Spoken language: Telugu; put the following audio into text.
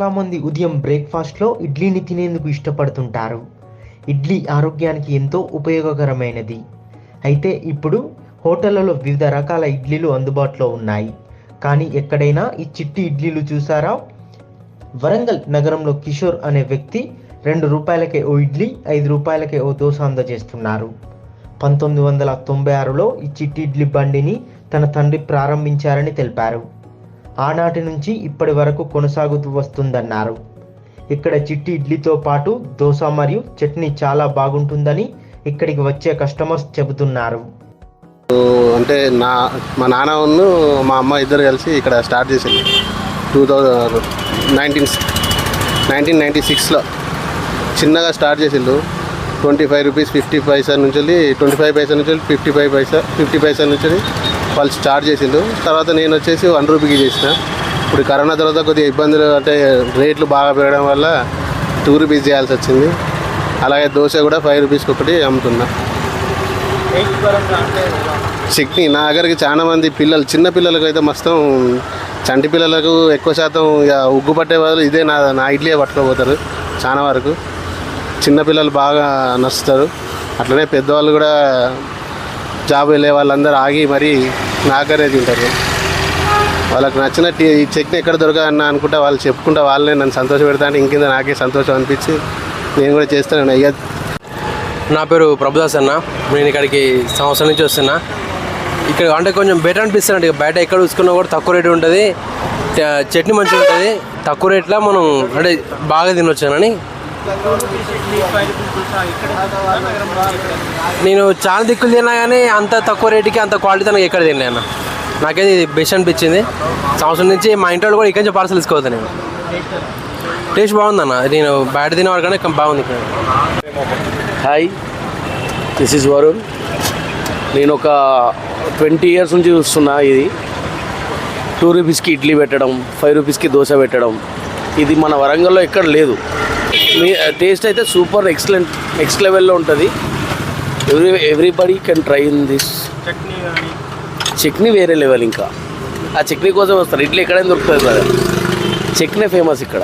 చాలామంది ఉదయం బ్రేక్ఫాస్ట్లో ఇడ్లీని తినేందుకు ఇష్టపడుతుంటారు. ఇడ్లీ ఆరోగ్యానికి ఎంతో ఉపయోగకరమైనది. అయితే ఇప్పుడు హోటళ్ళలో వివిధ రకాల ఇడ్లీలు అందుబాటులో ఉన్నాయి. కానీ ఎక్కడైనా ఈ చిట్టి ఇడ్లీలు చూసారా? వరంగల్ నగరంలో కిషోర్ అనే వ్యక్తి రెండు రూపాయలకే ఓ ఇడ్లీ ఐదు రూపాయలకే ఓ దోశ అందజేస్తున్నారు. పంతొమ్మిది వందల తొంభై ఆరులో ఈ చిట్టి ఇడ్లీ బండిని తన తండ్రి ప్రారంభించారని తెలిపారు. ఆనాటి నుంచి ఇప్పటి వరకు కొనసాగుతూ వస్తుందన్నారు. ఇక్కడ చిట్టి ఇడ్లీతో పాటు దోశ మరియు చట్నీ చాలా బాగుంటుందని ఇక్కడికి వచ్చే కస్టమర్స్ చెబుతున్నారు. అంటే నా మా నాన్న మా అమ్మ ఇద్దరు కలిసి ఇక్కడ స్టార్ట్ చేసింది. Two thousand nineteen nineteen ninety సిక్స్లో చిన్నగా స్టార్ట్ చేసిండు twenty five rupees fifty paisa నుంచి ట్వంటీ ఫైవ్ పైసా నుంచి fifty five paisa fifty paisa నుంచి వాళ్ళు స్టార్ట్ చేసిండు తర్వాత నేను వచ్చేసి వన్ రూపీకి చేసిన. ఇప్పుడు కరోనా తర్వాత కొద్దిగా ఇబ్బందులు అంటే రేట్లు బాగా పెరగడం వల్ల టూ రూపీస్ చేయాల్సి వచ్చింది. అలాగే దోశ కూడా ఫైవ్ రూపీస్కి ఒకటి అమ్ముతున్నా. చట్నీ నా దగ్గరికి చాలా మంది పిల్లలు చిన్న పిల్లలకు అయితే మొత్తం చంటి పిల్లలకు ఎక్కువ శాతం ఇక ఉగ్గు పట్టే వాళ్ళు ఇదే నా నా ఇడ్లీ పట్టుకోపోతారు చాలా వరకు. చిన్నపిల్లలు బాగా నచ్చుతారు. అట్లనే పెద్దవాళ్ళు కూడా జాబ్ వెళ్ళే వాళ్ళందరూ ఆగి మరి నాకరే తింటారు. వాళ్ళకి నచ్చిన టీ ఈ చట్నీ ఎక్కడ దొరకదన్న అనుకుంటా వాళ్ళు చెప్పుకుంటా వాళ్ళే నన్ను సంతోష పెడతా అంటే ఇంకింద నాకే సంతోషం అనిపించి నేను కూడా చేస్తాను. అయ్యా. నా పేరు ప్రభుదాస్ అన్న. నేను ఇక్కడికి సంవత్సరం నుంచి వస్తున్నా. ఇక్కడ అంటే కొంచెం బెటర్ అనిపిస్తుంది ఇక బయట ఎక్కడ చూసుకున్నా కూడా తక్కువ రేటు ఉంటుంది. చట్నీ మంచిగా ఉంటుంది. తక్కువ రేట్లో మనం అంటే బాగా తినొచ్చానని నేను చాలా దిక్కులు తిన్నా కానీ అంత తక్కువ రేటుకి అంత క్వాలిటీ నాకు ఎక్కడ తినలే అన్న. నాకైతే ఇది బెస్ట్ అనిపించింది. సంవత్సరం నుంచి మా ఇంటి కూడా ఇక్కడి నుంచి పార్సల్ తీసుకోవద్దు నేను. టేస్ట్ బాగుందన్న నేను బయట తినేవాడు కానీ బాగుంది ఇక్కడ. హాయ్ దిస్ ఇస్ వరుణ్ నేను ఒక ట్వంటీ ఇయర్స్ నుంచి చూస్తున్నా ఇది. టూ రూపీస్కి ఇడ్లీ పెట్టడం ఫైవ్ రూపీస్కి దోశ పెట్టడం. ఇది మన వరంగల్లో ఎక్కడ లేదు. మీ టేస్ట్ అయితే సూపర్ ఎక్సలెంట్ నెక్స్ట్ లెవెల్లో ఉంటుంది. Every everybody can try in this. Chutney వేరే లెవెల్ ఇంకా. ఆ చట్నీ కోసం వస్తారు. ఇడ్లీ ఎక్కడైనా దొరుకుతుంది కదా. చట్నీ ఫేమస్ ఇక్కడ.